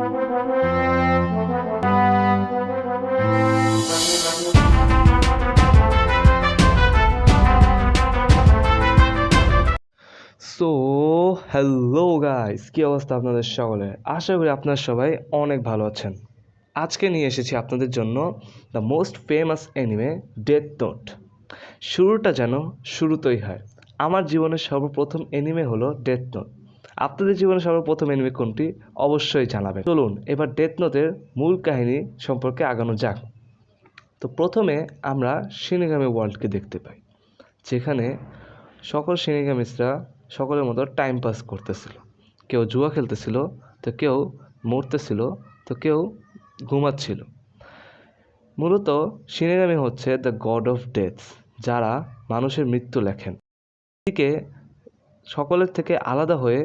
So hello guys কী অবস্থা আপনাদের সকলের আশা করি আপনারা সবাই অনেক ভালো আছেন। আজকে নিয়ে এসেছি আপনাদের জন্য the most famous anime Death Note শুরুটা যেন শুরুতেই হয়। আমার জীবনের সর্বপ্রথম এনিমে হলো ডেথ নোট আপনাদের জীবনে সর্বপ্রথম এনিমে কোনটি? অবশ্যই জানাবেন। চলুন, এবার ডেথ নোটের মূল কাহিনী সম্পর্কে আগানো যাক। তো প্রথমে আমরা সিনেগামি ওয়ার্ল্ডকে দেখতে পাই, যেখানে সকল সিনেগামিসরা সকলের মতো টাইম পাস করতেছিল। কেউ জুয়া খেলতেছিল, তো কেউ মরতেছিল, তো কেউ ঘুমাচ্ছিল। মূলত সিনেগামি হচ্ছে দ্য গড অফ ডেথস যারা মানুষের মৃত্যু লেখেন। এদিকে সকলের থেকে আলাদা হয়ে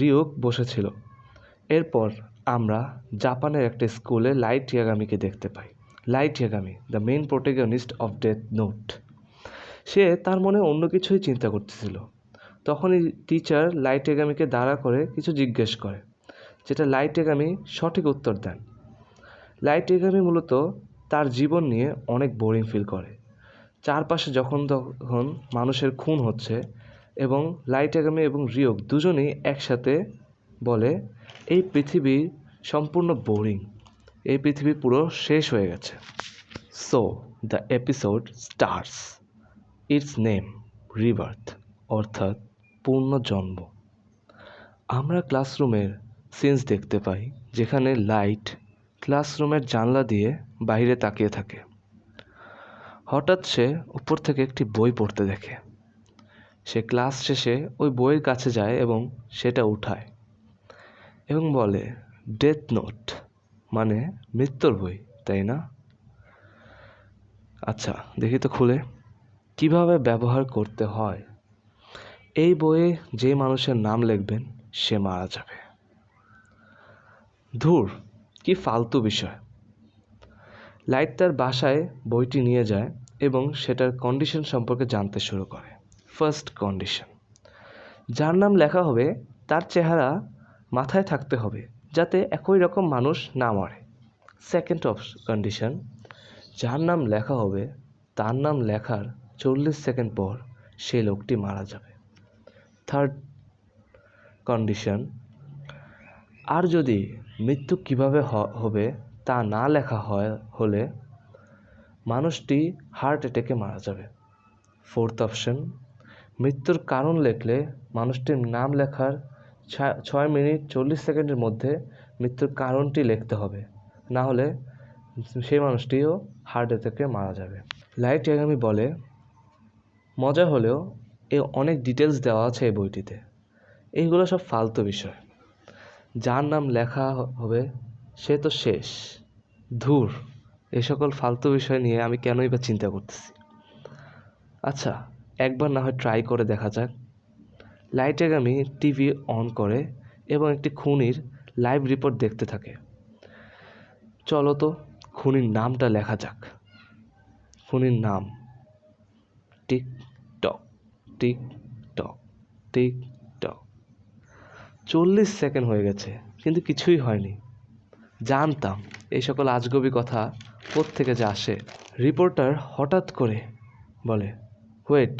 রিউক বসেছিল। এরপর আমরা জাপানের একটা স্কুলে লাইট ইয়াগামিকে দেখতে পাই। Light Yagami the main protagonist of Death Note সে তার মনে অন্য কিছুই চিন্তা করতেছিল। তখনই টিচার লাইট এগামিকে দাঁড়া করে কিছু জিজ্ঞেস করে, যেটা লাইট এগামি সঠিক উত্তর দেন। লাইট এগামি মূলত তার জীবন নিয়ে অনেক বোরিং ফিল করে। চারপাশে যখন তখন মানুষের খুন হচ্ছে এবং লাইট এগামি এবং রিওক দুজনেই একসাথে বলে, এই পৃথিবী সম্পূর্ণ বোরিং এই পৃথিবী পুরো শেষ হয়ে গেছে। So the episode starts its name rebirth অর্থাৎ পুনর্জন্ম। আমরা ক্লাসরুমের সিনস দেখতে পাই, যেখানে লাইট ক্লাসরুমের জানলা দিয়ে বাইরে তাকিয়ে থাকে। হঠাৎ সে উপর থেকে একটি বই পড়তে দেখে। সে ক্লাস শেষে ওই বইয়ের কাছে যায় এবং সেটা উঠায় এবং বলে ডেথ নোট মানে মৃত্যুর বই, তাই না? আচ্ছা দেখি তো খুলে। কীভাবে ব্যবহার করতে হয়? এই বইয়ে যে মানুষের নাম লিখবেন, সে মারা যাবে। ধুর, কি ফালতু বিষয়। লাইট তার বাসায় বইটি নিয়ে যায় এবং সেটার কন্ডিশন সম্পর্কে জানতে শুরু করে। ফার্স্ট কন্ডিশন যার নাম লেখা হবে, তার চেহারা মাথায় থাকতে হবে, যাতে একই রকম মানুষ না মরে। সেকেন্ড অফ কন্ডিশন যার নাম লেখা হবে, তার নাম লেখার চল্লিশ সেকেন্ড পর সেই লোকটি মারা যাবে। থার্ড কন্ডিশন আর যদি মৃত্যু কীভাবে হবে তা না লেখা হয়, হলে মানুষটি হার্ট অ্যাটাকে মারা যাবে। ফোর্থ অপশন মৃত্যুর কারণ লেখলে মানুষটির নাম লেখার ছয় মিনিট চল্লিশ সেকেন্ডের মধ্যে মৃত্যুর কারণটি লিখতে হবে। না হলে সেই মানুষটিও হার্ট অ্যাটাকে মারা যাবে। লাইট এগামি বলে, মজা হলেও এ অনেক ডিটেলস দেওয়া আছে এই বইটিতে। এইগুলো সব ফালতু বিষয়। যার নাম লেখা হবে, সে তো শেষ, ধুর। এ সকল ফালতু বিষয় নিয়ে আমি কেনই বা চিন্তা করতেছি? আচ্ছা একবার না হয় ট্রাই করে দেখা যাক। লাইটেগামি টিভি অন করে এবং একটি খুনির লাইভ রিপোর্ট দেখতে থাকে। চলো তো খুনির নামটা লেখা যাক। খুনির নাম tick tock tick tock tick tock চল্লিশ সেকেন্ড হয়ে গেছে, কিন্তু কিছুই হয়নি। জানতাম এই সকল আজগবি কথা থেকে যে আসে। রিপোর্টার হঠাৎ করে বলে ওয়েট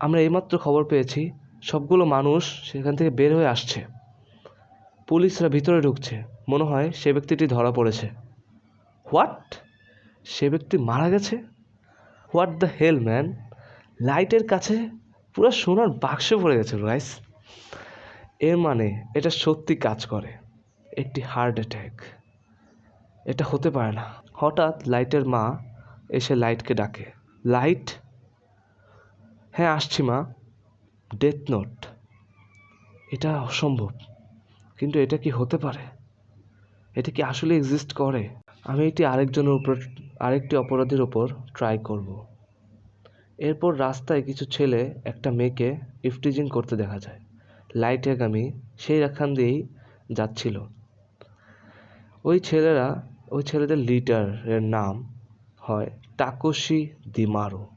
আমরা এইমাত্র খবর পেয়েছি, সবগুলো মানুষ সেখান থেকে বের হয়ে আসছে। পুলিশরা ভিতরে ঢুকছে। মনে হয় সে ব্যক্তিটি ধরা পড়েছে। হোয়াট সে ব্যক্তি মারা গেছে? হোয়াট দ্য হেল ম্যান লাইটের কাছে পুরো সোনার বাক্স পড়ে গেছে রাইস এর মানে এটা সত্যি কাজ করে। একটি হার্ট অ্যাট্যাক এটা হতে পারে না। হঠাৎ লাইটের মা এসে লাইটকে ডাকে। লাইট হ্যাঁ আসছি মা। ডেথ নোট এটা অসম্ভব। কিন্তু এটা কি হতে পারে? এটা কি আসলে এক্সিস্ট করে? আমি এটি আরেকজনের উপর, আরেকটি অপরাধীর ওপর ট্রাই করব। এরপর রাস্তায় কিছু ছেলে, একটা মেয়েকে ইফটিজিং করতে দেখা যায়। লাইট এগামি সেই এখান দিয়েই যাচ্ছিল। ওই ছেলেরা, ওই ছেলেদের লিডারের নাম হয় টাকোশি দিমারো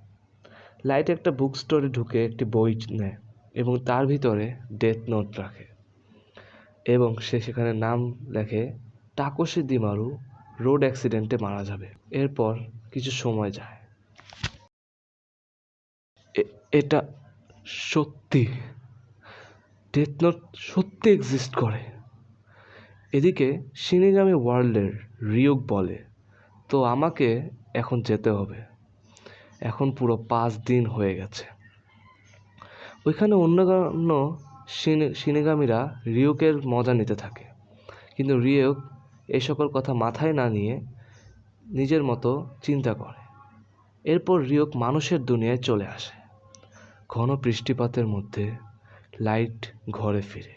লাইট একটা বুক স্টোরে ঢুকে একটি বই নেয় এবং তার ভিতরে ডেথ নোট রাখে এবং সে সেখানে নাম লেখে টাকোশি দিমারু রোড অ্যাক্সিডেন্টে মারা যাবে। এরপর কিছু সময় যায়। এটা সত্যি। ডেথ নোট সত্যি এক্সিস্ট করে। এদিকে সিনিগামি ওয়ার্ল্ডের রিয়োক বলে, তো আমাকে এখন যেতে হবে। এখন পুরো পাঁচ দিন হয়ে গেছে। ওইখানে অন্য অন্য সিনেগামীরা রিয়োকের মজা নিতে থাকে। কিন্তু রিয়োক এই সকল কথা মাথায় না নিয়ে নিজের মতো চিন্তা করে। এরপর রিয়োক মানুষের দুনিয়ায় চলে আসে। ঘন বৃষ্টিপাতের মধ্যে লাইট ঘরে ফিরে।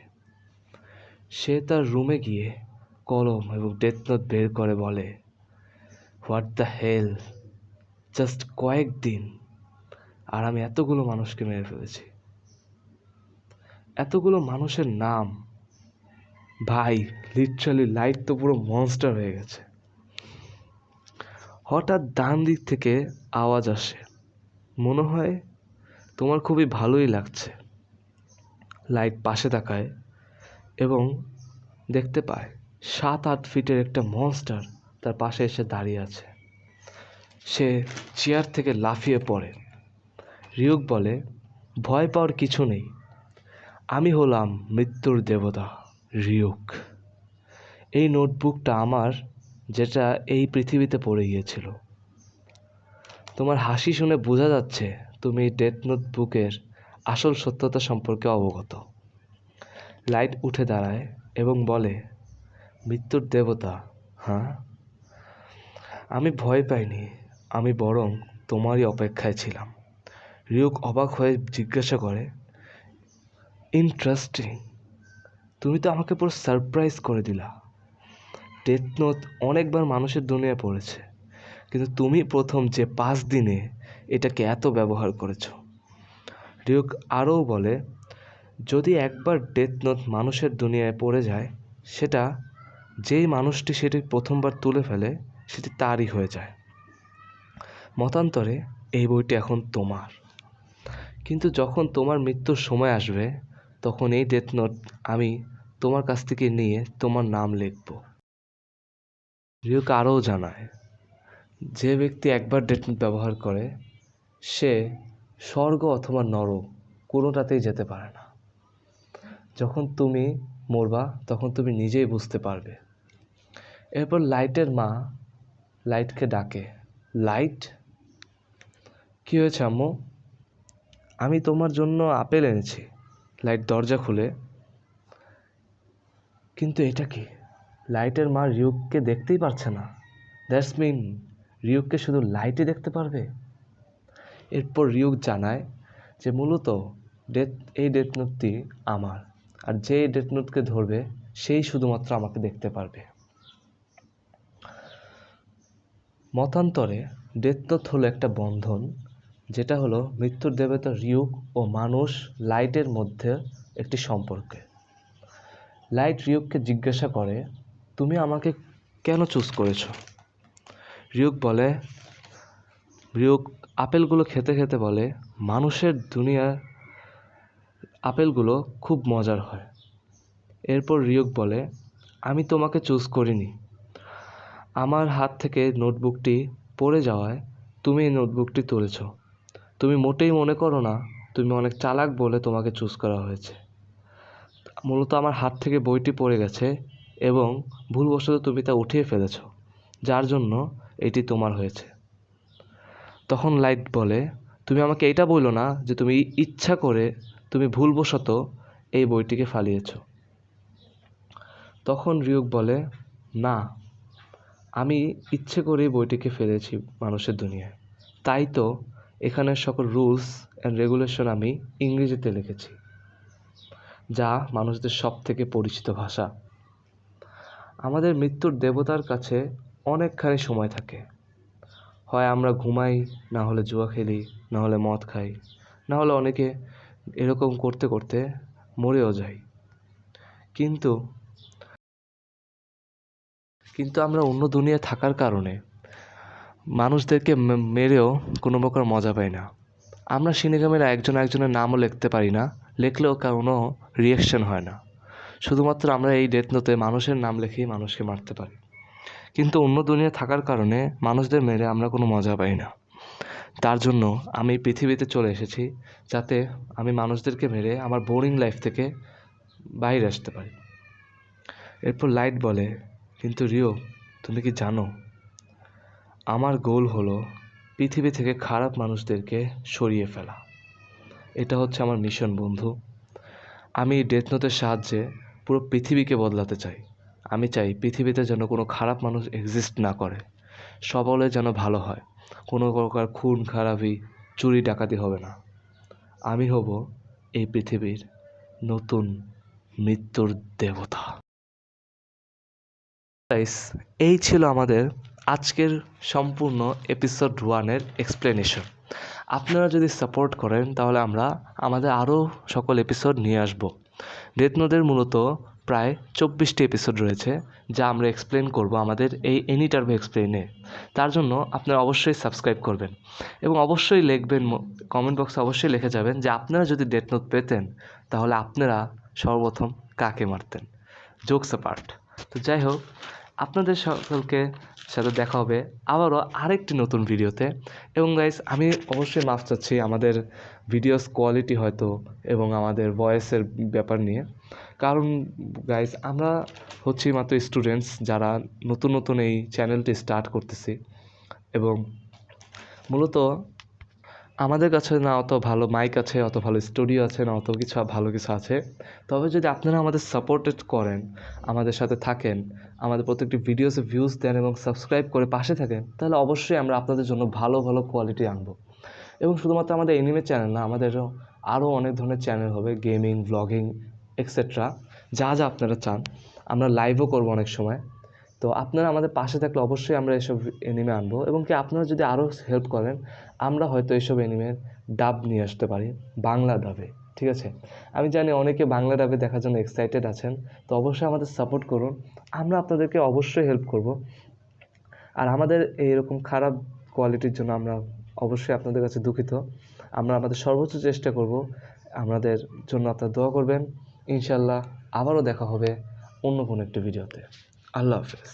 সে তার রুমে গিয়ে কলম এবং ডেথ নোট বের করে বলে, হোয়াট দ্য হেল? জাস্ট কয়েকদিন আর আমি এতগুলো মানুষকে মেরে ফেলেছি। এতগুলো মানুষের নাম, ভাই লিটারালি লাইট তো পুরো মনস্টার হয়ে গেছে। হঠাৎ ডান দিক থেকে আওয়াজ আসে। মনে হয় তোমার খুবই ভালোই লাগছে। লাইট পাশে তাকায় এবং দেখতে পায় সাত আট ফিটের একটা মনস্টার তার পাশে এসে দাঁড়িয়ে আছে। সে চেয়ার থেকে লাফিয়ে পড়ে। রিয়ক বলে, ভয় পাওয়ার কিছু নেই। আমি হলাম মৃত্যুর দেবতা রিয়ক এই নোটবুকটা আমার, যেটা এই পৃথিবীতে পড়ে গিয়েছিল। তোমার হাসি শুনে বোঝা যাচ্ছে তুমি ডেথ নোটবুকের আসল সত্যতা সম্পর্কে অবগত। লাইট উঠে দাঁড়ায় এবং বলে, মৃত্যুর দেবতা হ্যাঁ আমি ভয় পাইনি। আমি বরং তোমারই অপেক্ষায় ছিলাম। রিয়ক অবাক হয়ে জিজ্ঞাসা করে, ইন্টারেস্টিং, তুমি তো আমাকে পুরো সারপ্রাইজ করে দিলা। ডেথ নোট অনেকবার মানুষের দুনিয়ায় পড়েছে, কিন্তু তুমি প্রথম যে পাঁচ দিনে এটাকে এত ব্যবহার করেছ। রিয়ক আরও বলে, যদি একবার ডেথ নোট মানুষের দুনিয়ায় পড়ে যায়, সেটা, যেই মানুষটি সেটি প্রথমবার তুলে ফেলে, সেটি তারই হয়ে যায়। মতান্তরে এই বইটি এখন তোমার। কিন্তু যখন তোমার মৃত্যুর সময় আসবে, তখন এই ডেথ নোট আমি তোমার কাছ থেকে নিয়ে তোমার নাম লিখব। রিয়ক আরও জানায়, যে ব্যক্তি একবার ডেথ নোট ব্যবহার করে, সে স্বর্গ অথবা নরক কোনোটাতেই যেতে পারে না। যখন তুমি মরবা, তখন তুমি নিজেই বুঝতে পারবে। এরপর লাইটের মা লাইটকে ডাকে লাইট কী হয়েছে আম্মু? আমি তোমার জন্য আপেল এনেছি। লাইট দরজা খুলে। কিন্তু এটা কি? লাইটের মা রিউককে দেখতেই পারছে না। দ্যাটস মিন রিউককে শুধু লাইটই দেখতে পারবে? এরপর রিউক জানায় যে মূলত ডেথ, এই ডেথ নোটটি আমার। আর যে ডেথ নোটকে ধরবে, সেই শুধুমাত্র আমাকে দেখতে পারবে। মতান্তরে, ডেথ নোট হলো একটা বন্ধন যেটা হলো মৃত্যুর দেবতা রিউক ও মানুষ লাইটের মধ্যে একটি সম্পর্কে। লাইট রিউককে জিজ্ঞাসা করে, তুমি আমাকে কেন চুজ করেছ? রিউক বলে, রিউক, আপেলগুলো খেতে খেতে বলে, মানুষের দুনিয়ার আপেলগুলো খুব মজার হয়। এরপর রিউক বলে, আমি তোমাকে চুজ করিনি। আমার হাত থেকে নোটবুকটি পড়ে যাওয়ায় তুমি এই নোটবুকটি তুলেছ। তুমি মোটেই মনে করো না, তুমি অনেক চালাক বলে তোমাকে চুজ করা হয়েছে। মূলত আমার হাত থেকে বইটি পড়ে গেছে এবং ভুলবশত তুমি তা উঠিয়ে ফেলেছ, যার জন্য এটি তোমার হয়েছে। তখন লাইট বলে, তুমি আমাকে এটা বলল না যে তুমি ইচ্ছা করে তুমি ভুলবশত এই বইটিকে ফালিয়েছ। তখন রিয়ক বলে, না, আমি ইচ্ছে করেই বইটিকে ফেলেছি মানুষের দুনিয়ায়। তাই তো এখানের সকল রুলস অ্যান্ড রেগুলেশন আমি ইংরেজিতে লিখেছি, যা মানুষদের সব থেকে পরিচিত ভাষা। আমাদের মৃত্যুর দেবতার কাছে অনেকখানি সময় থাকে। হয় আমরা ঘুমাই, না হলে জুয়া খেলি, না হলে মদ খাই, না হলে অনেকে এরকম করতে করতে মরেও যায় কিন্তু কিন্তু আমরা অন্য দুনিয়ায় থাকার কারণে মানুষদেরকে মেরেও কোনো প্রকার মজা পাই না। আমরা সিনেগামের একজন একজনের নামও লিখতে পারি না, লিখলেও কোনো রিয়াকশন হয় না। শুধুমাত্র আমরা এই ডেথ নোটে মানুষের নাম লিখেই মানুষকে মারতে পারি। কিন্তু অন্য দুনিয়া থাকার কারণে মানুষদের মেরে আমরা কোনো মজা পাই না। তার জন্য আমি পৃথিবীতে চলে এসেছি যাতে আমি মানুষদেরকে মেরে আমার বোরিং লাইফ থেকে বাইরে আসতে পারি। এরপর লাইট বলে, কিন্তু রিও, তুমি কি জানো আমার গোল হলো পৃথিবী থেকে খারাপ মানুষদেরকে সরিয়ে ফেলা। এটা হচ্ছে আমার মিশন, বন্ধু। আমি ডেথ নোটের সাহায্যে পুরো পৃথিবীকে বদলাতে চাই। আমি চাই পৃথিবীতে যেন কোনো খারাপ মানুষ এক্সিস্ট না করে। সকলে যেন ভালো হয়। কোনো প্রকার খুন, খারাপি, চুরি, ডাকাতি হবে না। আমি হব এই পৃথিবীর নতুন মৃত্যুর দেবতা। এই ছিল আমাদের আজকের সম্পূর্ণ এপিসোড ওয়ানের এক্সপ্লেনেশন আপনারা যদি সাপোর্ট করেন, তাহলে আমরা আমাদের আরও সকল এপিসোড নিয়ে আসব। ডেথ নোটের মূলত প্রায় চব্বিশটি এপিসোড রয়েছে, যা আমরা এক্সপ্লেন করব আমাদের এই এনি টার্ভে এক্সপ্লেনে তার জন্য আপনারা অবশ্যই সাবস্ক্রাইব করবেন এবং অবশ্যই লিখবেন কমেন্ট বক্সে অবশ্যই লিখে যাবেন যে আপনারা যদি ডেথ নোট পেতেন, তাহলে আপনারা সর্বপ্রথম কাকে মারতেন? জোকস পার্ট তো যাই হোক আপনাদের সকলকে সাথে দেখা হবে আবারও আরেকটি নতুন ভিডিওতে। এবং গাইস আমি অবশ্যই মাফ চাচ্ছি আমাদের ভিডিওস কোয়ালিটি হয়তো এবং আমাদের ভয়েসের ব্যাপার নিয়ে। কারণ গাইস আমরা হচ্ছি মাত্র স্টুডেন্টস যারা নতুন নতুন এই চ্যানেলটি স্টার্ট করতেছি। এবং মূলত আমাদের কাছে না অত ভালো মাইক আছে, অত ভালো স্টুডিও আছে, না অত কিছু ভালো কিছু আছে। তবে যদি আপনারা আমাদের সাপোর্টেড করেন, আমাদের সাথে থাকেন, আমাদের প্রত্যেকটি ভিডিওসে ভিউজ দেন এবং সাবস্ক্রাইব করে পাশে থাকেন, তাহলে অবশ্যই আমরা আপনাদের জন্য ভালো ভালো কোয়ালিটি আনব। এবং শুধুমাত্র আমাদের এনিমে চ্যানেল না আমাদেরও আরও অনেক ধরনের চ্যানেল হবে গেমিং ব্লগিং এক্সেট্রা যা যা আপনারা চান, আমরা লাইভও করব অনেক সময়। তো আপনারা আমাদের পাশে থাকলে অবশ্যই আমরা এসব এনিমে আনব এবং কি আপনারা যদি আরও হেল্প করেন, আমরা হয়তো এইসব এনিমের ডাব নিয়ে আসতে পারি, বাংলা ডাবে ঠিক আছে? আমি জানি অনেকে বাংলা ডাবে দেখার জন্য এক্সাইটেড আছেন, তো অবশ্যই আমাদের সাপোর্ট করুন, আমরা আপনাদেরকে অবশ্যই হেল্প করব। আর আমাদের এইরকম খারাপ কোয়ালিটির জন্য আমরা অবশ্যই আপনাদের কাছে দুঃখিত। আমরা আমাদের সর্বোচ্চ চেষ্টা করব, আমাদের জন্য আপনারা দোয়া করবেন। ইনশাল্লাহ আবারও দেখা হবে অন্য কোনো একটি ভিডিওতে আল্লাহ হাফেজ